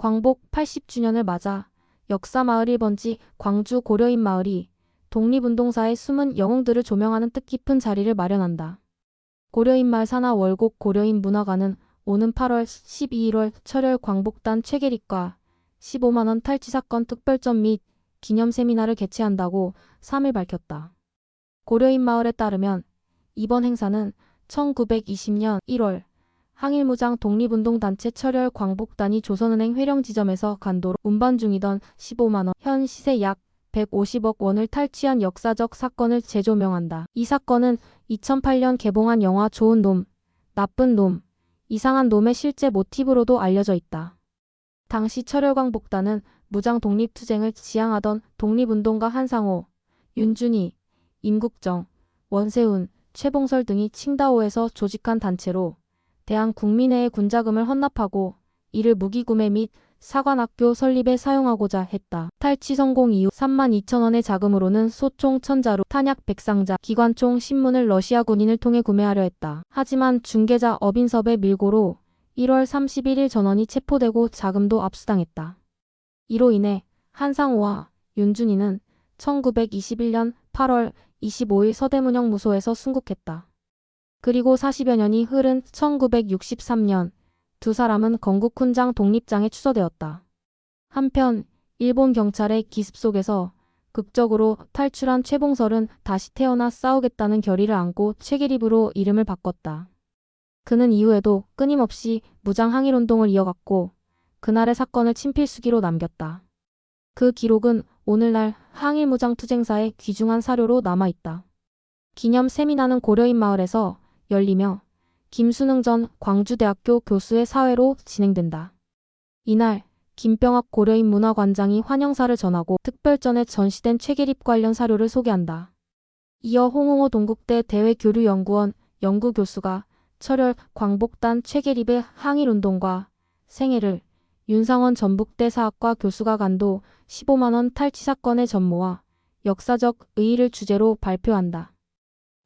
광복 80주년을 맞아 역사마을 1번지 광주 고려인 마을이 독립운동사의 숨은 영웅들을 조명하는 뜻깊은 자리를 마련한다. 고려인 마을 산하 월곡 고려인 문화관은 오는 8월 12일 철혈 광복단 최계립과 15만원 탈취 사건 특별전 및 기념 세미나를 개최한다고 3일 밝혔다. 고려인 마을에 따르면 이번 행사는 1920년 1월 항일무장 독립운동단체 철혈 광복단이 조선은행 회령 지점에서 간도로 운반 중이던 15만원 현 시세 약 150억 원을 탈취한 역사적 사건을 재조명한다. 이 사건은 2008년 개봉한 영화 좋은 놈, 나쁜 놈, 이상한 놈의 실제 모티브로도 알려져 있다. 당시 철혈광복단은 무장 독립투쟁을 지향하던 독립운동가 한상호, 윤준희, 임국정, 원세훈, 최봉설 등이 칭다오에서 조직한 단체로 대한 국민회의 군자금을 헌납하고 이를 무기구매 및 사관학교 설립에 사용하고자 했다. 탈취 성공 이후 3만 2천 원의 자금으로는 소총 천자루, 탄약 백상자, 기관총 신문을 러시아 군인을 통해 구매하려 했다. 하지만 중개자 어빈섭의 밀고로 1월 31일 전원이 체포되고 자금도 압수당했다. 이로 인해 한상호와 윤준이는 1921년 8월 25일 서대문형 무소에서 순국했다. 그리고 40여 년이 흐른 1963년 두 사람은 건국 훈장 독립장에 추서되었다. 한편 일본 경찰의 기습 속에서 극적으로 탈출한 최봉설은 다시 태어나 싸우겠다는 결의를 안고 최계립으로 이름을 바꿨다. 그는 이후에도 끊임없이 무장 항일운동을 이어갔고 그날의 사건을 친필수기로 남겼다. 그 기록은 오늘날 항일무장투쟁사의 귀중한 사료로 남아있다. 기념 세미나는 고려인 마을에서 열리며 김수능 전 광주대학교 교수의 사회로 진행된다. 이날 김병학 고려인 문화관장이 환영사를 전하고 특별전에 전시된 최계립 관련 사료를 소개한다. 이어 홍홍호 동국대 대외교류연구원 연구교수가 철혈 광복단 최계립의 항일운동과 생애를 윤상원 전북대 사학과 교수가 간도 15만원 탈취 사건의 전모와 역사적 의의를 주제로 발표한다.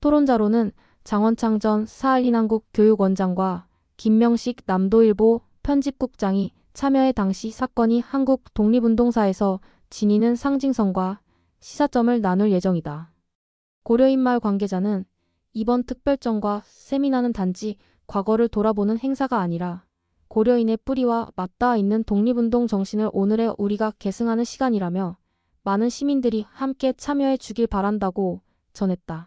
토론자로는 장원창 전 사할린한국 교육원장과 김명식 남도일보 편집국장이 참여해 당시 사건이 한국 독립운동사에서 지니는 상징성과 시사점을 나눌 예정이다. 고려인마을 관계자는 이번 특별전과 세미나는 단지 과거를 돌아보는 행사가 아니라 고려인의 뿌리와 맞닿아 있는 독립운동 정신을 오늘의 우리가 계승하는 시간이라며 많은 시민들이 함께 참여해 주길 바란다고 전했다.